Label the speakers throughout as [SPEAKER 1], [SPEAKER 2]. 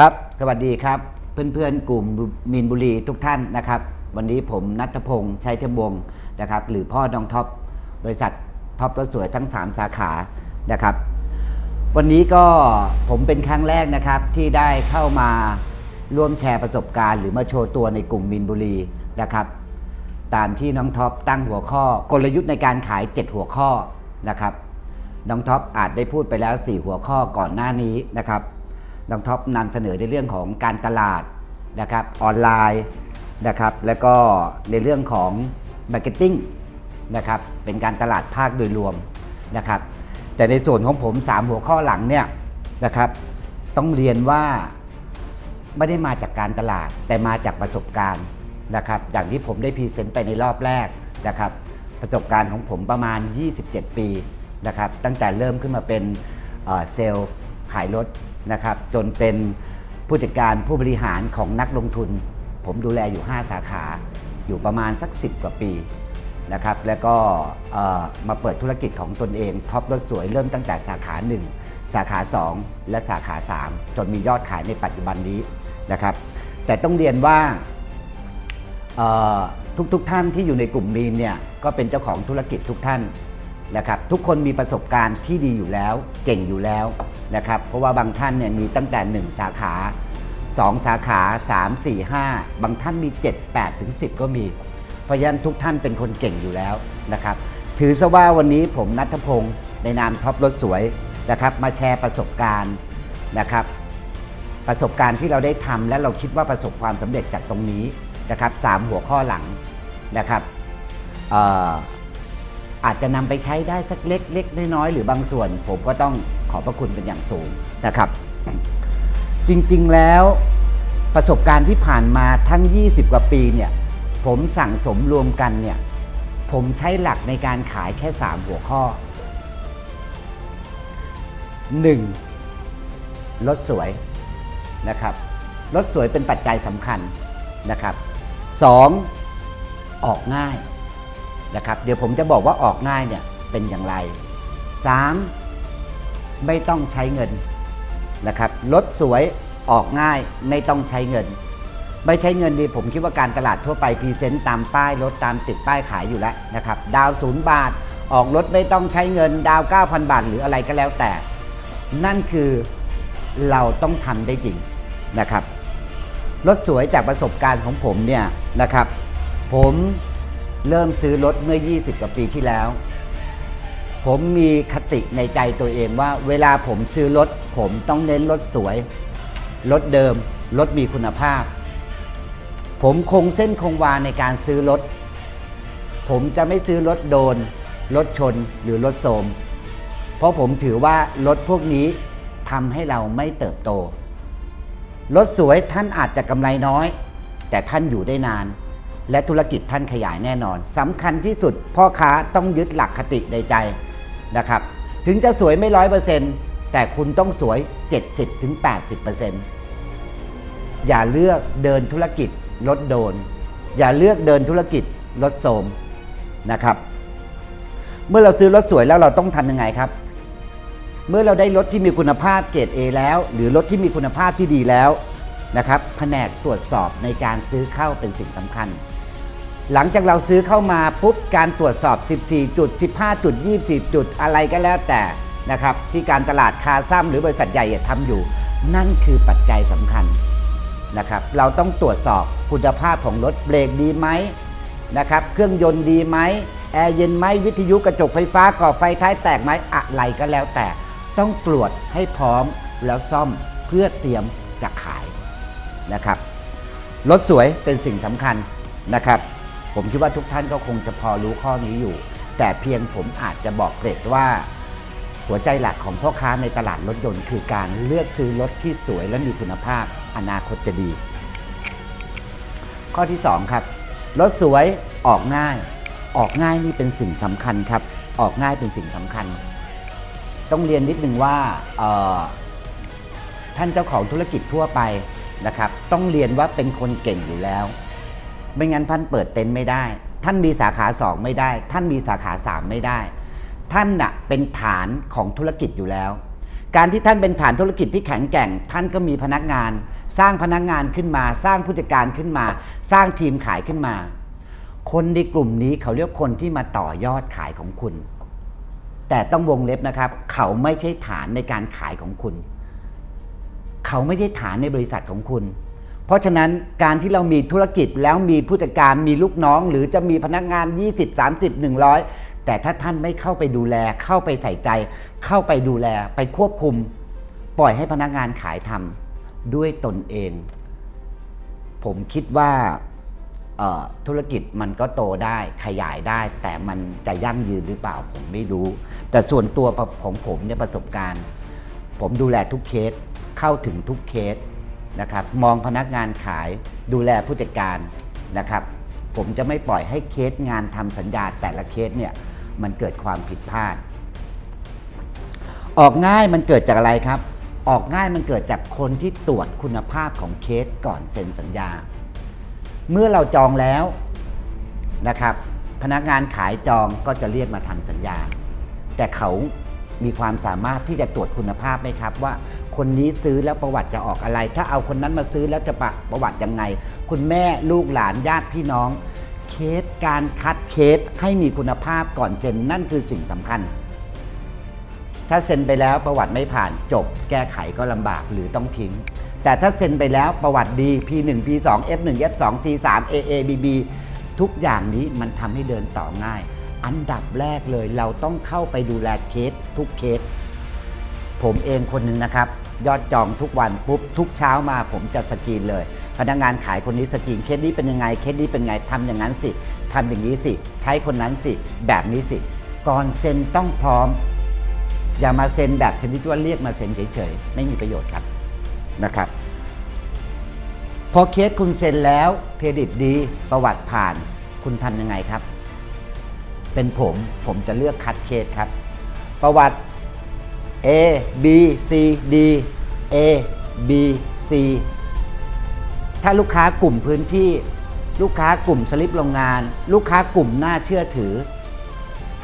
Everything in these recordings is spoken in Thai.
[SPEAKER 1] ครับ สวัสดีครับ เพื่อนๆ กลุ่มมีนบุรีทุกท่านนะครับ วันนี้ผมนัทพงศ์ชัยเทมวงศ์นะครับ หรือพ่อน้องท็อปบริษัทท็อปรถสวยทั้ง 3 สาขานะครับ วันนี้ก็ผมเป็นครั้งแรกนะครับที่ได้เข้ามาร่วมแชร์ประสบการณ์หรือมาโชว์ตัวในกลุ่มมีนบุรีนะครับ ตามที่น้องท็อปตั้งหัวข้อกลยุทธ์ในการขาย 7 หัวข้อนะครับ น้องท็อปอาจได้พูดไปแล้ว 4 หัวข้อก่อนหน้านี้นะครับ น้องท็อปนำเสนอในเรื่องของการตลาดนะครับออนไลน์นะครับแล้วก็ในเรื่องของมาร์เก็ตติ้งนะครับเป็นการตลาดภาคโดยรวมนะครับแต่ในส่วนของผม 3 หัวข้อหลังเนี่ยนะครับต้องเรียนว่าไม่ได้มาจากการตลาดแต่มาจากประสบการณ์นะครับอย่างที่ผมได้พรีเซนต์ไปในรอบแรกนะครับประสบการณ์ของผมประมาณ 27 ปีนะครับตั้งแต่เริ่มขึ้นมาเป็นเซลล์ขายรถ นะครับจนเป็นผู้จัดการผู้บริหารของนักลงทุน ผมดูแลอยู่ 5 สาขาอยู่ประมาณสัก 10 กว่าปีนะครับแล้วก็มาเปิดธุรกิจของตนเองท็อปรถสวยเริ่มตั้งแต่สาขา 1 สาขา 2 และสาขา 3 จนมียอดขายในปัจจุบันนี้นะครับ แต่ต้องเรียนว่าทุกๆทท่านที่อยู่ในกลุ่มมีนเนี่ยก็เป็นเจ้าของธุรกิจทุกท่าน นะครับทุกคนมีประสบการณ์ที่ดีอยู่แล้ว เก่งอยู่แล้วนะครับเพราะว่าบางท่านเนี่ยมีตั้งแต่ 1 สาขา 2 สาขา 3 4 5 บางท่านมี 7 8 ถึง 10 ก็มี เพราะฉะนั้นทุกท่านเป็นคนเก่งอยู่แล้วนะครับถือซะว่าวันนี้ผมนัทพงศ์ในนามท็อปรถสวยนะครับมาแชร์ประสบการณ์นะครับประสบการณ์ที่เราได้ทำและเราคิดว่าประสบความสำเร็จจากตรงนี้นะครับสามหัวข้อหลังนะครับ อาจจะนำไปใช้ได้สักเล็กเล็กน้อยๆหรือบางส่วน ผมก็ต้องขอบพระคุณเป็นอย่างสูงนะครับ จริงๆแล้วประสบการณ์ที่ผ่านมาทั้ง 20 กว่าปีเนี่ยผมสั่งสมรวมกันเนี่ยผมใช้หลักในการขายแค่ 3 หัวข้อ 1. รถสวยนะครับรถสวยเป็นปัจจัยสำคัญนะครับสองออกง่าย นะครับเดี๋ยวผมจะบอกว่าออกง่ายเนี่ยเป็นอย่างไร 3. ไม่ต้องใช้เงินนะครับรถสวยออกง่ายไม่ต้องใช้เงิน ไม่ใช้เงินดีผมคิดว่าการตลาดทั่วไปพรีเซนต์ตามป้ายรถตามติดป้ายขายอยู่แล้วนะครับดาวศูนย์บาท ออกรถไม่ต้องใช้เงิน ดาว 9,000 บาท หรืออะไรก็แล้วแต่ นั่นคือเราต้องทำได้จริงนะครับรถสวยจากประสบการณ์ของผมเนี่ยนะครับ ผม เริ่มซื้อรถเมื่อ 20 กว่าปีที่แล้ว ผมมีคติในใจตัวเองว่า เวลาผมซื้อรถ ผมต้องเน้นรถสวย รถเดิม รถมีคุณภาพ ผมคงเส้นคงวาในการซื้อรถ ผมจะไม่ซื้อรถโดน รถชนหรือรถโทรมเพราะผมถือว่ารถพวกนี้ทำให้เราไม่เติบโต รถสวยท่านอาจจะกำไรน้อย แต่ท่านอยู่ได้นาน และธุรกิจท่านขยายแน่นอนสำคัญที่สุด พ่อค้าต้องยึดหลักคติในใจนะครับ ถึงจะสวยไม่ร้อยเปอร์เซ็นต์แต่คุณต้องสวย 70-80%อย่าเลือกเดินธุรกิจรถโดน อย่าเลือกเดินธุรกิจรถโสมนะครับ เมื่อเราซื้อรถสวยแล้วเราต้องทำยังไงครับ เมื่อเราได้รถที่มีคุณภาพเกรด A แล้ว หรือรถที่มีคุณภาพที่ดีแล้วนะครับแผนกตรวจสอบในการซื้อเข้าเป็นสิ่งสำคัญ หลังจากเราซื้อเข้ามาปุ๊บการตรวจสอบ 14 จุด 15 จุด 20 จุดอะไรก็แล้วแต่นะครับที่การตลาดคาซ้ำหรือบริษัทใหญ่ทำอยู่ นั่นคือปัจจัยสำคัญนะครับเราต้องตรวจสอบคุณภาพของรถเบรกดีไหมนะครับเครื่องยนต์ดีไหมแอร์เย็นไหมวิทยุกระจกไฟฟ้าก่อไฟท้ายแตกไหมอะไรก็แล้วแต่ ต้องตรวจให้พร้อมแล้วซ่อมเพื่อเตรียมจะขายนะครับรถสวยเป็นสิ่งสำคัญนะครับ ผมคิดว่าทุกท่านก็คงจะพอรู้ข้อนี้อยู่ แต่เพียงผมอาจจะบอกเกร็ดว่า หัวใจหลักของพ่อค้าในตลาดรถยนต์ คือการเลือกซื้อรถที่สวยและมีคุณภาพอนาคตจะดี ข้อที่ 2 ครับ รถสวยออกง่าย ออกง่ายนี่เป็นสิ่งสำคัญครับ ออกง่ายเป็นสิ่งสำคัญ ต้องเรียนนิดนึงว่าท่านเจ้าของธุรกิจทั่วไปนะครับ ต้องเรียนว่าเป็นคนเก่งอยู่แล้ว ไม่งั้นท่านเปิดเต็นท์ไม่ได้ ท่านมีสาขา2ไม่ได้ ท่านมีสาขา3ไม่ได้ ท่านน่ะเป็นฐานของธุรกิจอยู่แล้ว การที่ท่านเป็นฐานธุรกิจที่แข็งแกร่ง ท่านก็มีพนักงาน สร้างพนักงานขึ้นมา สร้างผู้จัดการขึ้นมา สร้างทีมขายขึ้นมา คนในกลุ่มนี้เขาเรียกคนที่มาต่อยอดขายของคุณ แต่ต้องวงเล็บนะครับ เขาไม่ใช่ฐานในการขายของคุณ เขาไม่ได้ฐานในบริษัทของคุณ เพราะฉะนั้นการที่เรามีธุรกิจแล้วมีผู้จัดการมีลูกน้อง หรือจะมีพนักงาน 20 30 100 แต่ถ้าท่านไม่เข้าไปดูแล เข้าไปใส่ใจ เข้าไปดูแล ไปควบคุม ปล่อยให้พนักงานขายทำด้วยตนเอง ผมคิดว่าธุรกิจมันก็โตได้ขยายได้ แต่มันจะยั่งยืนหรือเปล่าผมไม่รู้ แต่ส่วนตัวของผมเนี่ยประสบการณ์ ผมดูแลทุกเคสเข้าถึงทุกเคส นะครับมองพนักงานขายดูแลผู้จัดการนะครับ ผมจะไม่ปล่อยให้เคสงานทำสัญญาแต่ละเคสเนี่ยมันเกิดความผิดพลาด ออกง่ายมันเกิดจากอะไรครับ ออกง่ายมันเกิดจากคนที่ตรวจคุณภาพของเคสก่อนเซ็นสัญญา เมื่อเราจองแล้วนะครับ พนักงานขายจองก็จะเรียกมาทำสัญญา แต่เขา มีความสามารถที่จะตรวจคุณภาพไหมครับ ว่าคนนี้ซื้อแล้วประวัติจะออกอะไร ถ้าเอาคนนั้นมาซื้อแล้วจะประประวัติยังไง คุณแม่ลูกหลานญาติพี่น้อง เคสการคัดเคสให้มีคุณภาพก่อนเซ็นนั่นคือสิ่งสำคัญ ถ้าเซ็นไปแล้วประวัติไม่ผ่านจบ แก้ไขก็ลำบากหรือต้องทิ้ง แต่ถ้าเซ็นไปแล้วประวัติดี P1 P2 F1 F2 T3 AA BB ทุกอย่างนี้มันทำให้เดินต่อง่าย อันดับแรกเลยเราต้องเข้าไปดูแลเคสทุกเคส ผมเองคนหนึ่งนะครับ ยอดจองทุกวันปุ๊บทุกเช้ามาผมจะสกรีนเลย พนักงานขายคนนี้สกรีนเคสนี้เป็นยังไงเคสนี้เป็นไงทำอย่างนั้นสิทำอย่างนี้สิ ใช้คนนั้นสิ แบบนี้สิ ก่อนเซ็นต้องพร้อม อย่ามาเซ็นแบบชนิดว่าเรียกมาเซ็นเฉยๆไม่มีประโยชน์ครับนะครับพอเคสคุณเซ็นแล้วเครดิตดีประวัติผ่านคุณทำยังไงครับ เป็นผมผมจะเลือกคัดเคสครับ ประวัติ A B C D A B C ถ้าลูกค้ากลุ่มพื้นที่ ลูกค้ากลุ่มสลิปโรงงาน ลูกค้ากลุ่มน่าเชื่อถือ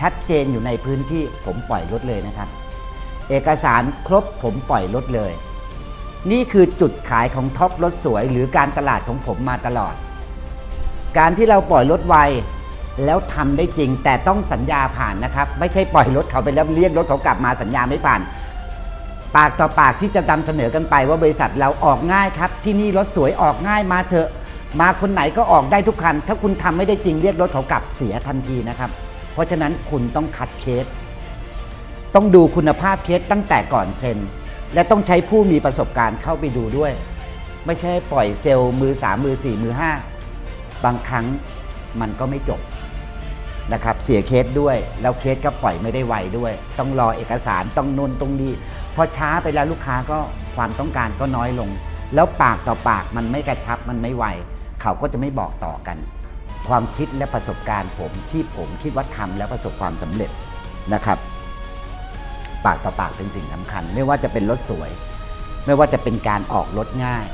[SPEAKER 1] ชัดเจนอยู่ในพื้นที่ผมปล่อยรถเลยนะครับ เอกสารครบผมปล่อยรถเลย นี่คือจุดขายของท็อปรถสวยหรือการตลาดของผมมาตลอด การที่เราปล่อยรถไว แล้วทำได้จริงแต่ต้องสัญญาผ่านนะครับ ไม่ใช่ปล่อยรถเขาไปแล้วเรียกรถเขากลับมาสัญญาไม่ผ่าน ปากต่อปากที่จะนำเสนอกันไปว่าบริษัทเราออกง่ายครับ ที่นี่รถสวยออกง่ายมาเถอะ มาคนไหนก็ออกได้ทุกคัน ถ้าคุณทำไม่ได้จริงเรียกรถเขากลับเสียทันทีนะครับ เพราะฉะนั้นคุณต้องคัดเคส ต้องดูคุณภาพเคสตั้งแต่ก่อนเซ็น และต้องใช้ผู้มีประสบการณ์เข้าไปดูด้วย ไม่ใช่ปล่อยเซลล์มือ3มือ4มือ5บางครั้งมันก็ไม่จบ นะครับเสียเคสด้วย แล้วเคสก็ปล่อยไม่ได้ไวด้วย ต้องรอเอกสารต้องนนตรงนี้พอช้าไปแล้วลูกค้าก็ความต้องการก็น้อยลง แล้วปากต่อปากมันไม่กระชับมันไม่ไวเขาก็จะไม่บอกต่อกัน ความคิดและประสบการณ์ผมที่ผมคิดว่าทำแล้วประสบความสำเร็จนะครับ ปากต่อปากเป็นสิ่งสำคัญ ไม่ว่าจะเป็นรถสวย ไม่ว่าจะเป็นการออกรถง่าย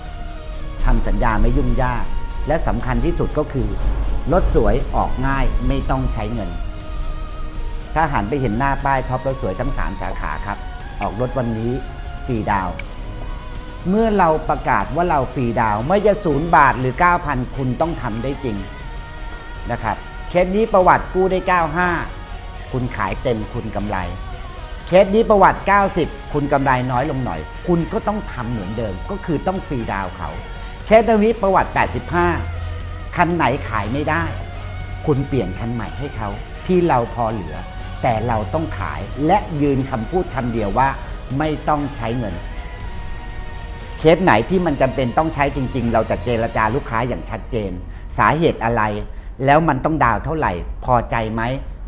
[SPEAKER 1] ทำสัญญาไม่ยุ่งยาก และสำคัญที่สุดก็คือรถสวยออกง่ายไม่ต้องใช้เงิน ถ้าหันไปเห็นหน้าป้ายท็อปรถสวยทั้ง 3 สาขาครับ ออกรถวันนี้ฟรีดาว เมื่อเราประกาศว่าเราฟรีดาวไม่จะศูนย์บาทหรือ 9,000 คุณต้องทำได้จริงนะครับเคสนี้ประวัติกู้ได้ 95 คุณขายเต็มคุณกำไร เคสนี้ประวัติ 90 คุณกำไรน้อยลงหน่อย คุณก็ต้องทำเหมือนเดิมก็คือต้องฟรีดาวเขา เคสนี้ประวัติ 85 คันไหนขายไม่ได้ คุณเปลี่ยนคันใหม่ให้เขาที่เราพอเหลือ แต่เราต้องขายและยืนคำพูดคำเดียวว่าไม่ต้องใช้เงิน เคสไหนที่มันจำเป็นต้องใช้จริง ๆ เราจะเจรจาลูกค้าอย่างชัดเจน สาเหตุอะไร แล้วมันต้องดาวเท่าไหร่ พอใจไหม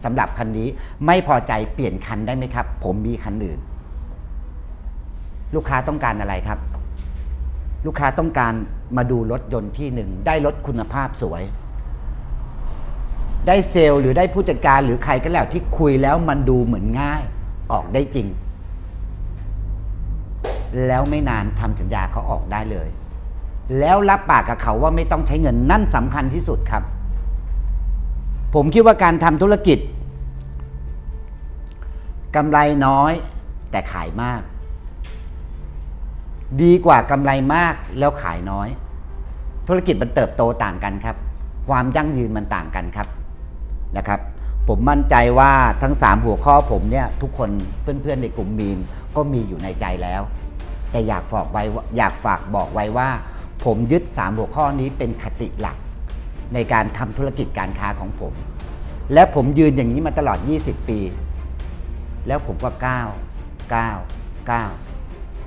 [SPEAKER 1] สำหรับคันนี้ไม่พอใจเปลี่ยนคันได้ไหมครับ ผมมีคันอื่น ลูกค้าต้องการอะไรครับ ลูกค้าต้องการมาดูรถยนต์ที่หนึ่งได้รถคุณภาพสวย ได้เซลล์หรือได้ผู้จัดการหรือใครก็แล้วที่คุยแล้วมันดูเหมือนง่าย ออกได้จริง แล้วไม่นานทำสัญญาเขาออกได้เลย แล้วรับปากกับเขาว่าไม่ต้องใช้เงินนั่นสำคัญที่สุดครับ ผมคิดว่าการทำธุรกิจกำไรน้อยแต่ขายมาก ดีกว่ากำไรมากแล้วขายน้อย ธุรกิจมันเติบโตต่างกันครับ ความยั่งยืนมันต่างกันครับนะครับ ผมมั่นใจว่าทั้ง 3 หัวข้อผมเนี่ยทุกคนเพื่อนๆในกลุ่มมีนก็มีอยู่ในใจแล้ว แต่อยากฝากไว้อยากฝากบอกไว้ว่า ผมยึด 3 หัวข้อนี้เป็นคติหลัก ในการทำธุรกิจการค้าของผม และผมยืนอย่างนี้มาตลอด 20 ปี แล้วผมก็ก้าวก้าวก้าว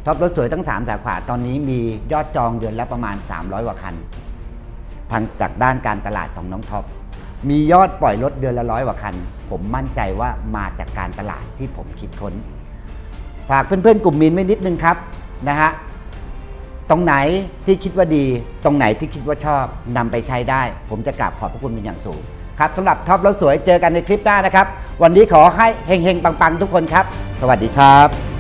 [SPEAKER 1] ท็อปรถสวยทั้ง 3 สาขาตอนนี้มียอดจองเดือนละประมาณ 300กว่าคัน ทางจากด้านการตลาดของน้องท็อป มียอดปล่อยรถเดือนละร้อยกว่าคัน ผมมั่นใจว่ามาจากการตลาดที่ผมคิดค้น ฝากเพื่อนๆ กลุ่มมินไว้นิดนึงครับนะฮะ ตรงไหนที่คิดว่าดี ตรงไหนที่คิดว่าชอบนำไปใช้ได้ ผมจะกราบขอบพระคุณเป็นอย่างสูง ครับสำหรับท็อปรถสวยเจอกันในคลิปหน้านะครับ วันนี้ขอให้เฮงๆปังๆ ทุกคนครับ สวัสดีครับ